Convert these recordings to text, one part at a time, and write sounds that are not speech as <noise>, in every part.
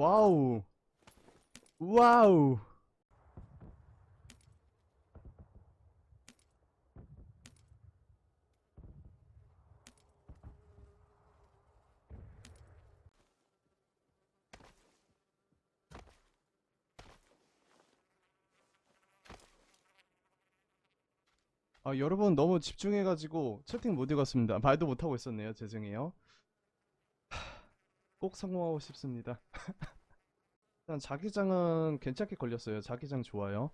와우. 와우. 아, 여러분 너무 집중해가지고 채팅 못 읽었습니다. 말도 못하고 있었네요. 죄송해요. 하, 꼭 성공하고 싶습니다. <laughs> 일단 자기장은 괜찮게 걸렸어요. 자기장 좋아요.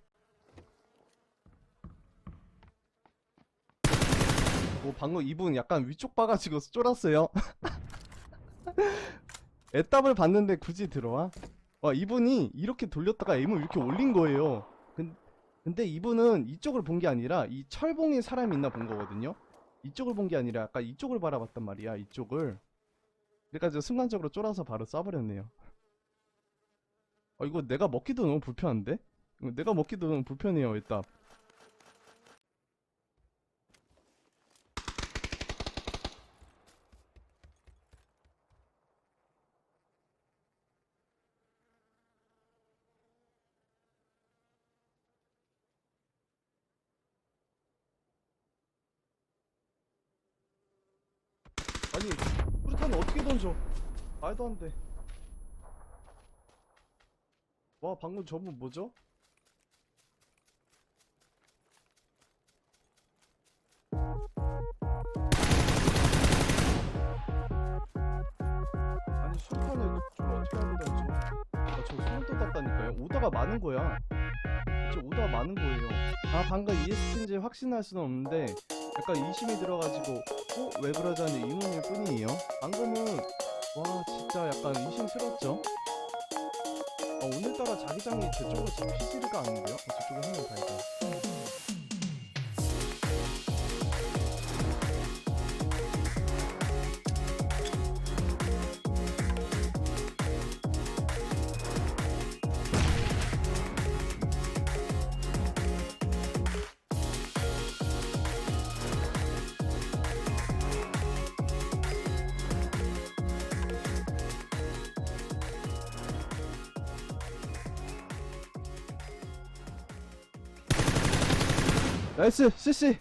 뭐 방금 이분 약간 위쪽 봐가지고 쫄았어요. <laughs> 애답을 봤는데 굳이 들어와? 와 이분이 이렇게 돌렸다가 에임을 이렇게 올린 거예요. 근, 근데 이분은 이쪽을 본 게 아니라 이 철봉에 사람이 있나 본 거거든요. 이쪽을 본 게 아니라 아까 이쪽을 바라봤단 말이야. 이쪽을. 그래가지고 순간적으로 쫄아서 바로 쏴버렸네요. 아 이거 내가 먹기도 너무 불편한데? 내가 먹기도 너무 불편해요 일단 아니 후르탄을 어떻게 던져? 말도 안 돼. 와 방금 저분 뭐죠? 아니 술탄을 좀 어떻게 하는 건지. 아 저 소름 돋았다니까요. 오다가 많은 거야. 진짜 오다가 많은 거예요. 아 방금 ESP인지 확신할 수는 없는데 약간 의심이 들어가지고 어? 왜 하는 의문일 뿐이에요 방금은 와 진짜 약간 의심스럽죠? 아, 오늘따라 자기장이 제 쪽으로 잡히지가 않는데요? 어, 저쪽에 한명 발견. 나이스 CC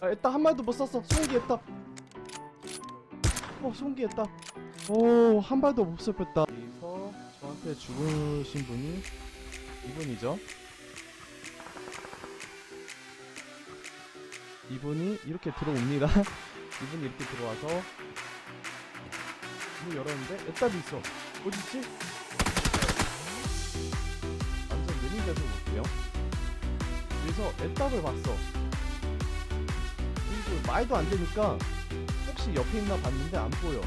아 일단 한 발도 못 쐈어. 송기 했다 어 송기 했다 오한 발도 못 쐈다. 여기서 저한테 죽으신 분이 이분이죠? 이분이 이렇게 들어옵니다. <laughs> 이분이 이렇게 들어와서 문을 열었는데 애답이 있어. 어딨지? 완전 느린 데서 볼게요 그래서 애답을 봤어. 그리고 말도 안 되니까 혹시 옆에 있나 봤는데 안 보여.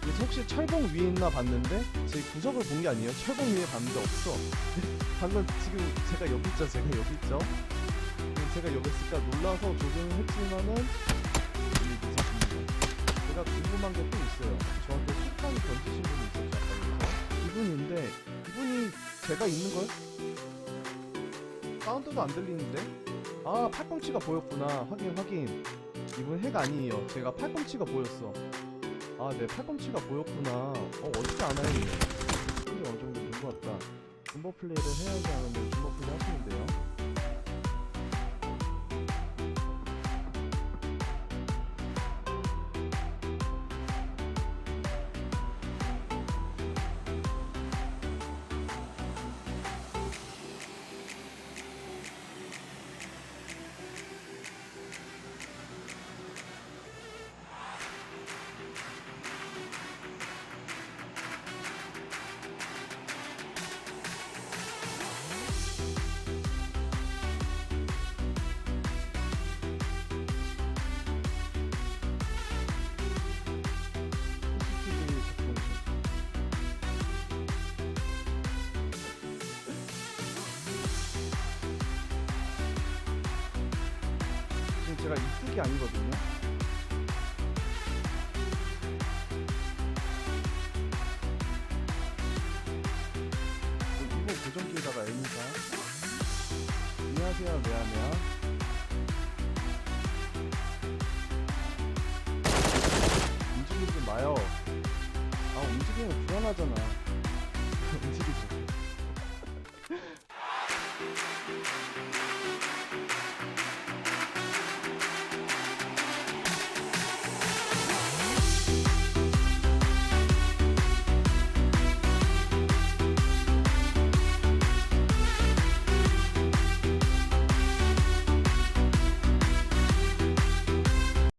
그래서 혹시 철봉 위에 있나 봤는데 제 구석을 본 게 아니에요. 철봉 위에 봤는데 없어. <laughs> 방금 지금 제가 여기 있죠. 제가 여기 있죠. 제가 여기 있으니까 놀라서 조정을 했지만은. 제가 궁금한 게 또 있어요. 저한테 술탄을 던지신 분이 있었죠. 이분인데 이분이 제가 있는 걸 사운드도 안 들리는데? 아 팔꿈치가 보였구나. 확인 확인. 이분 핵 아니에요. 제가 팔꿈치가 보였어. 아 네 팔꿈치가 보였구나. 어 어떻게 알아요 근데 어느 정도 된것 같다. 중버 플레이를 해야지 하는데 중버 플레이 하시는데요 제가 이쪽이 아니거든요. 이거 고정기에다가 M이다. 안녕하세요, 레아메아. 움직이지 마요. 아 움직이면 불안하잖아